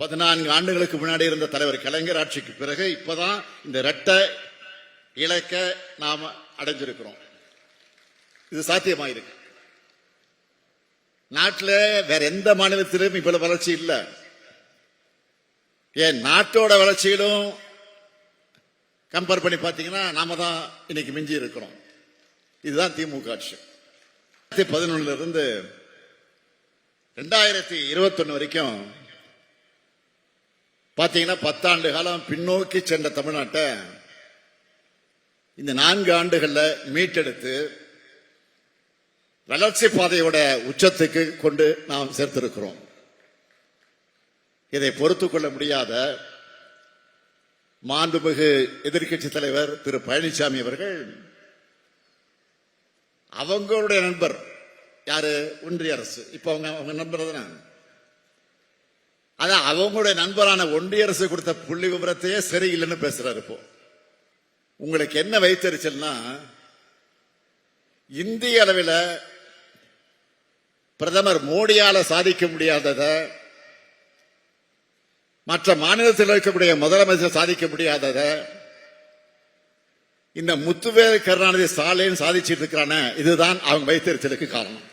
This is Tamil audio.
பதினான்கு ஆண்டுகளுக்கு முன்னாடி இருந்த தலைவர் கலைஞர் ஆட்சிக்கு பிறகு இப்பதான் இந்த ரெட்டை இலக்க நாம அடைஞ்சிருக்கிறோம். இது சாத்தியமாயிருக்கு நாட்டில் வேற எந்த மாநிலத்திலும் இவ்வளவு வளர்ச்சி இல்லை. ஏன் நாட்டோட வளர்ச்சியிலும் கம்பேர் பண்ணி பார்த்தீங்கன்னா நாம தான் இன்னைக்கு மிஞ்சி இருக்கிறோம். இதுதான் திமுக ஆட்சி. பதினொன்னுல இருந்து ரெண்டாயிரத்தி இருபத்தொன்னு வரைக்கும் பார்த்தீங்கன்னா பத்தாண்டு காலம் பின்னோக்கி சென்ற தமிழ்நாட்டை இந்த நான்கு ஆண்டுகளில் மீட்டெடுத்து வளர்ச்சி பாதையோட உச்சத்துக்கு கொண்டு நாம் சேர்த்திருக்கிறோம். இதை பொறுத்துக்கொள்ள முடியாத மாண்புமிகு எதிர்க்கட்சி தலைவர் திரு பழனிசாமி அவர்கள் அவங்களுடைய நண்பர் யாரு? ஒன்றிய அரசு. இப்ப அவங்க அவங்க நண்பர் தானே? அதான் அவங்களுடைய நண்பரான ஒன்றிய அரசு கொடுத்த புள்ளி விவரத்தையே சரியில்லைன்னு பேசுறாரு இப்போ. உங்களுக்கு என்ன வைத்தறிச்சல்னா இந்திய அளவில் பிரதமர் மோடியால சாதிக்க முடியாததை மற்ற மாநிலத்தில் இருக்கக்கூடிய முதலமைச்சர் சாதிக்க முடியாததை இந்த முத்துவேல் கருணாநிதி ஸ்டாலின் சாதிச்சிட்டு இருக்கிறான இதுதான் அவங்க வைத்தறிச்சலுக்கு காரணம்.